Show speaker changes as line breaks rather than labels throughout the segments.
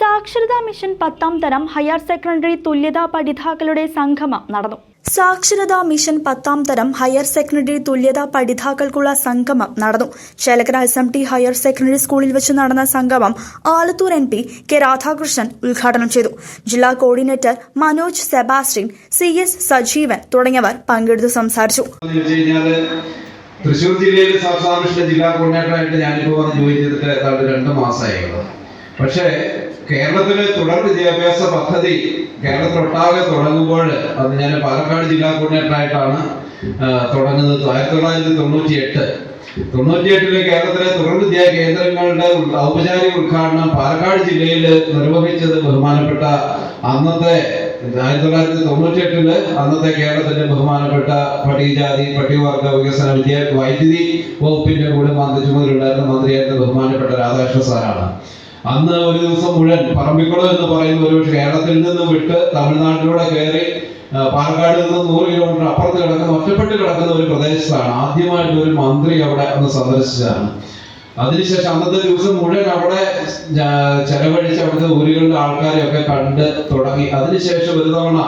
സാക്ഷരതാ മിഷൻ പത്താം തരം ഹയർ സെക്കൻഡറി തുല്യതാ പഠിതാക്കളുടെ സംഗമം നടന്നു. സാക്ഷരതാ മിഷൻ പത്താം തരം ഹയർ സെക്കൻഡറി തുല്യതാ പഠിതാക്കൾക്കുള്ള സംഗമം നടന്നു. Chelakkara S M T higher secondary സ്കൂളിൽ വെച്ച് നടന്ന സംഗമം Alathur M P K Radhakrishnan ഉദ്ഘാടനം ചെയ്തു. ജില്ലാ coordinator Manoj Sebastian C S Sajeevan തുടങ്ങിയവർ പങ്കെടുത്തു സംസാരിച്ചു.
തൃശൂർ ജില്ലയിലെ ജില്ലാ കോർഡിനേറ്ററായിട്ട് ഞാനിപ്പോൾ വന്ന് ജോയിൻ ചെയ്തിട്ട് ഏതാണ്ട് രണ്ട് മാസമായുള്ളത് പക്ഷേ കേരളത്തിലെ തുടർ വിദ്യാഭ്യാസ പദ്ധതി കേരളത്തിലൊട്ടാകെ തുടങ്ങുമ്പോൾ അത് ഞാൻ പാലക്കാട് ജില്ലാ കോർഡിനേറ്ററായിട്ടാണ് തുടങ്ങുന്നത്. ആയിരത്തി തൊള്ളായിരത്തി തൊണ്ണൂറ്റി എട്ട് തൊണ്ണൂറ്റിയെട്ടിൽ കേരളത്തിലെ തുടർ വിദ്യാ കേന്ദ്രങ്ങളുടെ ഔപചാരിക ഉദ്ഘാടനം പാലക്കാട് ജില്ലയിൽ നിർവഹിച്ചത് ബഹുമാനപ്പെട്ട അന്നത്തെ ആയിരത്തി തൊള്ളായിരത്തി തൊണ്ണൂറ്റി എട്ടിൽ അന്നത്തെ കേരളത്തിന്റെ ബഹുമാനപ്പെട്ട പട്ടികജാതി പട്ടികവർഗ വികസന വിദ്യ വൈദ്യുതി വകുപ്പിന്റെ കൂടെ മന്ത്രി ചുമതലയുണ്ടായിരുന്ന മന്ത്രിയായിരുന്ന ബഹുമാനപ്പെട്ട രാധാകൃഷ്ണ സാറാണ്. അന്ന് ഒരു ദിവസം മുഴുവൻ പറമ്പിക്കുളം എന്ന് പറയുന്ന ഒരു കേരളത്തിൽ നിന്ന് വിട്ട് തമിഴ്നാട്ടിലൂടെ കയറി പാലക്കാട് നിന്ന് നൂറ് കിലോമീറ്റർ അപ്പുറത്ത് കിടക്കുന്ന ഒറ്റപ്പെട്ട് കിടക്കുന്ന ഒരു പ്രദേശത്താണ്. ആദ്യമായിട്ട് ഒരു മന്ത്രി അവിടെ ഒന്ന് സന്ദർശിച്ചതാണ്. അതിനുശേഷം അന്നത്തെ ദിവസം മുഴുവൻ അവിടെ ചെലവഴിച്ച് അവിടുത്തെ ഊരുകളിലെ ആൾക്കാരെയൊക്കെ കണ്ട് തുടങ്ങി അതിനുശേഷം ഒരു തവണ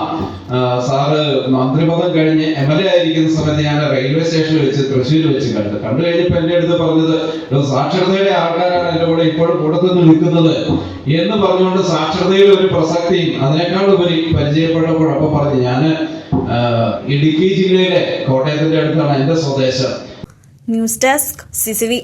സാറ് മന്ത്രിപദം കഴിഞ്ഞ് എം എൽ എ ആയിരിക്കുന്ന സമയത്ത് ഞാൻ റെയിൽവേ സ്റ്റേഷനിൽ വെച്ച് തൃശ്ശൂർ വെച്ച് കണ്ടു. കണ്ടു കഴിഞ്ഞപ്പോൾ എന്റെ അടുത്ത് പറഞ്ഞത് സാക്ഷരതയുടെ ആൾക്കാരാണ് എന്റെ കൂടെ ഇപ്പോഴും കൂടത്തുനിന്ന് നിൽക്കുന്നത്. എന്ന് പറഞ്ഞുകൊണ്ട് സാക്ഷരതയിൽ ഒരു പ്രസക്തിയും അതിനേക്കാൾ ഉപരി പരിചയപ്പെട്ടപ്പോൾ അപ്പൊ പറഞ്ഞു ഞാൻ ഇടുക്കി ജില്ലയിലെ കോട്ടയത്തിന്റെ അടുത്താണ് എന്റെ സ്വദേശം.
News desk CCV